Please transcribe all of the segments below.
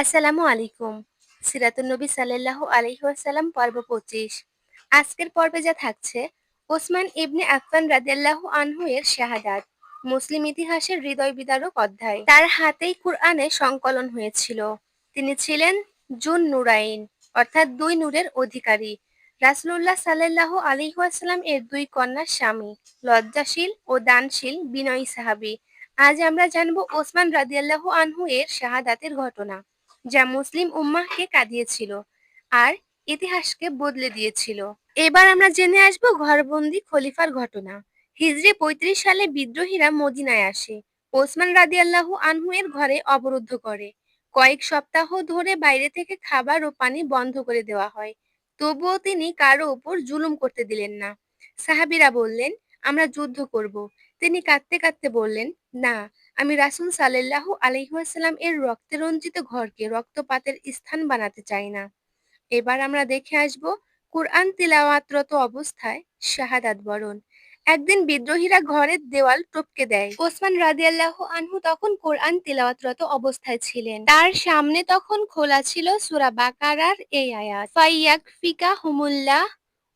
আসসালামু আলাইকুম। সিরাতুন নবী সাল্লাল্লাহু আলাইহি ওয়াসাল্লাম, পর্ব পঁচিশ। আজকের পর্বে যা থাকছে, ওসমান ইবনে আফফান রাদিয়াল্লাহু আনহু এর শাহাদাত, মুসলিম ইতিহাসের হৃদয় বিদারক অধ্যায়। তার হাতেই কুরআনে সংকলন হয়েছিল। তিনি ছিলেন জুন নুরাইন, অর্থাৎ দুই নূরের অধিকারী। রাসূলুল্লাহ সাল্লাল্লাহু আলাইহি ওয়াসাল্লাম এর দুই কন্যার স্বামী, লজ্জাশীল ও দানশীল বিনয়ী সাহাবী। আজ আমরা জানব ওসমান রাদিয়াল্লাহু আনহু এর শাহাদাতের ঘটনা। যা মুসলিম উম্মাহকে কাঁদিয়েছিল আর ইতিহাসকে বদলে দিয়েছিল। এবার আমরা জেনে আসব ঘরবন্দি খলিফার ঘটনা। হিজরি পঁয়ত্রিশ সালে বিদ্রোহীরা মদিনায় আসে। ওসমান রাদিয়াল্লাহু আনহু এর ঘরে অবরুদ্ধ করে। কয়েক সপ্তাহ ধরে বাইরে থেকে খাবার ও পানি বন্ধ করে দেওয়া হয়। তবুও তিনি কারও উপর জুলুম করতে দিলেন না। সাহাবিরা বললেন, আমরা যুদ্ধ করব। তিনি কাঁদতে কাঁদতে বললেন, না আমি রাসুল সাল্লাল্লাহু আলহিহাসাল্লাম এর রক্তে রঞ্জিত ঘরকে রক্তপাতের স্থান বানাতে চাই না। এবার আমরা দেখে আসব কুরআন তিলাওয়াতরত অবস্থায় শাহাদাত বরণ। একদিন বিদ্রোহীরা ঘরের দেওয়াল টপকে দেয়। ওসমান রাদিয়াল্লাহু আনহু তখন কোরআন তিলাওয়াতরত অবস্থায় ছিলেন। তার সামনে তখন খোলা ছিল সূরা বাকারার এই আয়াত। ফাইয়াক ফিকা হুমুল্লাহ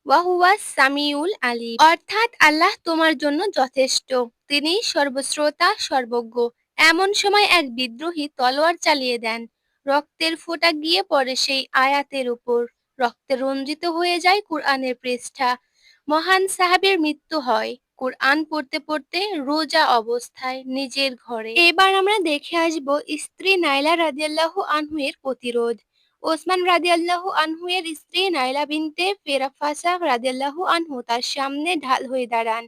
ওয়াহুয়া সামিউল আলী অর্থাৎ আল্লাহ তোমার জন্য যথেষ্ট। তিনি সর্বশ্রোতা, সর্বজ্ঞ। এমন সময় এক বিদ্রোহী তলোয়ার চালিয়ে দেন। রক্তের ফোঁটা গিয়ে পড়ে সেই আয়াতের উপর। রক্তে রঞ্জিত হয়ে যায় কুরআনের পৃষ্ঠা। মহান সাহাবের মৃত্যু হয়। কোরআন পড়তে পড়তে রোজা অবস্থায় নিজের ঘরে। এবার আমরা দেখে আসব স্ত্রী নাইলা রাদিয়াল্লাহু আনহু এর প্রতিরোধ। ওসমান রাদিয়াল্লাহু আনহু এর স্ত্রী নাইলা বিনতে ফেরাফাসা রাদিয়াল্লাহু আনহু তার সামনে ঢাল হয়ে দাঁড়ান।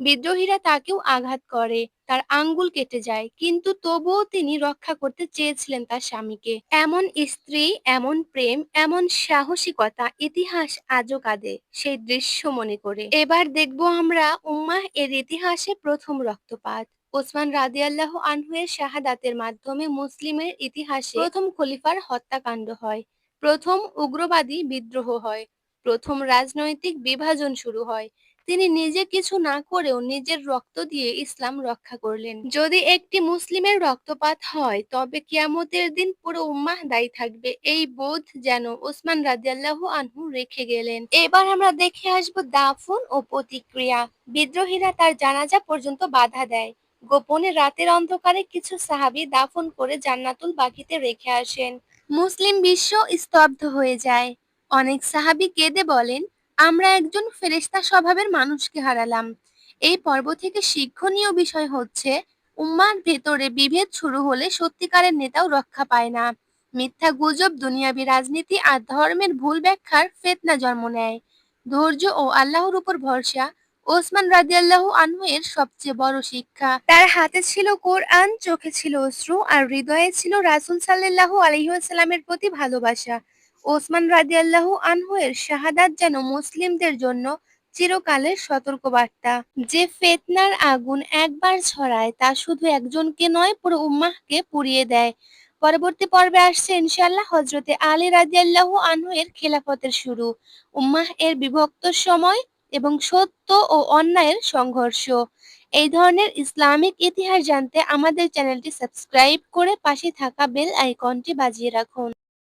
বিদ্রোহীরা তাকেও আঘাত করে, তার আঙ্গুল কেটে যায়, কিন্তু তবুও তিনি রক্ষা করতে চেয়েছিলেন তার স্বামীকে। এমন স্ত্রী, এমন প্রেম, এমন সাহসিকতা, ইতিহাস আজও কাঁদে সেই দৃশ্য মনে করে। এবার দেখব আমরা উম্মাহ এর ইতিহাসে প্রথম রক্তপাত। ওসমান রাদিয়াল্লাহ আনহুয়ের শাহাদাতের মাধ্যমে মুসলিমের ইতিহাসে প্রথম খলিফার হত্যাকাণ্ড হয়। প্রথম উগ্রবাদী বিদ্রোহ হয়। প্রথম রাজনৈতিক বিভাজন শুরু হয়। তিনি নিজে কিছু না করেও নিজের রক্ত দিয়ে ইসলাম রক্ষা করলেন। যদি একটি মুসলিমের রক্তপাত হয়, তবে কিয়ামতের দিন পুরো উম্মাহ দায়ী থাকবে। এই বোধ যেন ওসমান রাদিয়াল্লাহু আনহু রেখে গেলেন। এবার আমরা দেখে আসব দাফন ও প্রতিক্রিয়া। বিদ্রোহীরা তার জানাজা পর্যন্ত বাধা দেয়। গোপনে রাতের অন্ধকারে কিছু সাহাবি দাফন করে জান্নাতুল বাকিতে রেখে আসেন। মুসলিম বিশ্ব স্তব্ধ হয়ে যায়। অনেক সাহাবি কেঁদে বলেন, আমরা একজন ফেরেশতা স্বভাবের মানুষকে হারালাম। এই পর্ব থেকে শিক্ষণীয় বিষয় হচ্ছে, উম্মার ভেতরে বিভেদ শুরু হলে সত্যিকারের নেতাও রক্ষা পায় না। মিথ্যা গুজব দুনিয়াবি রাজনীতি আর ধর্মের ভুল ব্যাখ্যার ফেতনা জন্ম নেয়। ধৈর্য ও আল্লাহর উপর ভরসা ওসমান রাদিয়াল্লাহু আনহু এর সবচেয়ে বড় শিক্ষা। তার হাতে ছিল কোরআন, চোখে ছিল অশ্রু, আর হৃদয়ে ছিল রাসূল সাল্লাল্লাহু আলাইহি ওয়াসাল্লামের প্রতি ভালোবাসা। ওসমান রাদিয়াল্লাহু আনহু এর শাহাদাত যেন মুসলিমদের জন্য চিরকালের সতর্কবার্তা। যে ফেতনার আগুন একবার ছড়ায়, তা শুধু একজনকে নয়, পুরো উম্মাহকে পুড়িয়ে দেয়। পরবর্তী পর্বে আসছে ইনশাল্লাহ হজরতে আলী রাদিয়াল্লাহু আনহু এর খেলাফতের শুরু। উম্মাহ এর বিভক্ত সময় এবং সত্য ও অন্যায়ের সংঘর্ষ। এই ধরনের ইসলামিক ইতিহাস জানতে আমাদের চ্যানেলটি সাবস্ক্রাইব করে পাশে থাকা বেল আইকনটি বাজিয়ে রাখুন।